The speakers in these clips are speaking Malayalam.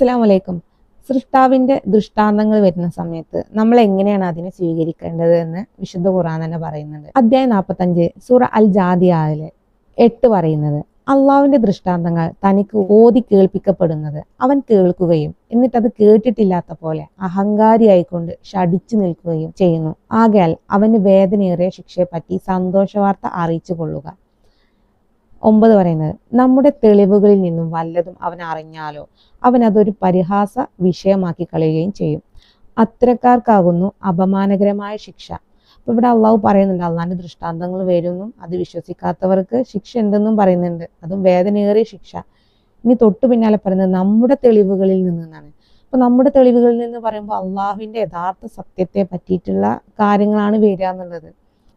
അസ്സലാം വലൈക്കും സൃഷ്ടാവിന്റെ ദൃഷ്ടാന്തങ്ങൾ വരുന്ന സമയത്ത് നമ്മൾ എങ്ങനെയാണ് അതിനെ സ്വീകരിക്കേണ്ടത് എന്ന് വിശുദ്ധ ഖുറാൻ തന്നെ പറയുന്നുണ്ട്. അധ്യായം നാൽപ്പത്തഞ്ച് സൂറ അൽ ജാദിയായിൽ എട്ട് പറയുന്നത് അള്ളാവിന്റെ ദൃഷ്ടാന്തങ്ങൾ തനിക്ക് ഓതി കേൾപ്പിക്കപ്പെടുന്നത് അവൻ കേൾക്കുകയും എന്നിട്ടത് കേട്ടിട്ടില്ലാത്ത പോലെ അഹങ്കാരിയായിക്കൊണ്ട് ഷടിച്ചു നിൽക്കുകയും ചെയ്യുന്നു. ആകയാൽ അവന് വേദനയേറിയ ശിക്ഷയെപ്പറ്റി സന്തോഷവാർത്ത അറിയിച്ചു കൊള്ളുക. ഒമ്പത് പറയുന്നത് നമ്മുടെ തെളിവുകളിൽ നിന്നും വല്ലതും അവൻ അറിഞ്ഞാലോ അവൻ അതൊരു പരിഹാസ വിഷയമാക്കി കളയുകയും ചെയ്യും. അത്തരക്കാർക്കാകുന്നു അപമാനകരമായ ശിക്ഷ. അപ്പൊ ഇവിടെ അള്ളാഹു പറയുന്നുണ്ട് അള്ളാന്റെ ദൃഷ്ടാന്തങ്ങൾ വരുന്നു അത് വിശ്വസിക്കാത്തവർക്ക് ശിക്ഷ ഉണ്ടെന്നും പറയുന്നുണ്ട്. അതും വേദനയേറിയ ശിക്ഷ. ഇനി തൊട്ടു പിന്നാലെ പറയുന്നത് നമ്മുടെ തെളിവുകളിൽ നിന്നാണ് അപ്പൊ നമ്മുടെ തെളിവുകളിൽ നിന്ന് പറയുമ്പോൾ അള്ളാഹുവിന്റെ യഥാർത്ഥ സത്യത്തെ പറ്റിയിട്ടുള്ള കാര്യങ്ങളാണ് വരിക എന്നുള്ളത്.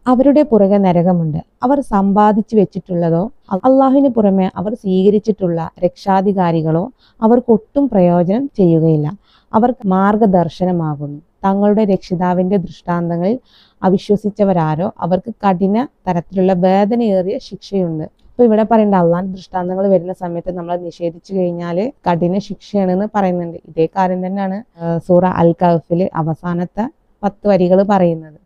അവരുടെ പുറകെ നരകമുണ്ട്. അവർ സമ്പാദിച്ചു വെച്ചിട്ടുള്ളതോ അള്ളാഹുവിന് പുറമെ അവർ സ്വീകരിച്ചിട്ടുള്ള രക്ഷാധികാരികളോ അവർക്കൊട്ടും പ്രയോജനം ചെയ്യുകയില്ല. അവർക്ക് മാർഗദർശനമാകുന്നു. തങ്ങളുടെ രക്ഷിതാവിന്റെ ദൃഷ്ടാന്തങ്ങളിൽ അവിശ്വസിച്ചവരാരോ അവർക്ക് കഠിന തരത്തിലുള്ള വേദനയേറിയ ശിക്ഷയുണ്ട്. അപ്പൊ ഇവിടെ പറയേണ്ട അള്ളാൻ ദൃഷ്ടാന്തങ്ങൾ വരുന്ന സമയത്ത് നമ്മൾ നിഷേധിച്ചു കഴിഞ്ഞാൽ കഠിന ശിക്ഷയാണെന്ന് പറയുന്നുണ്ട്. ഇതേ കാര്യം തന്നെയാണ് സൂറ അൽ കഹഫിൽ അവസാനത്തെ പത്ത് വരികൾ പറയുന്നത്.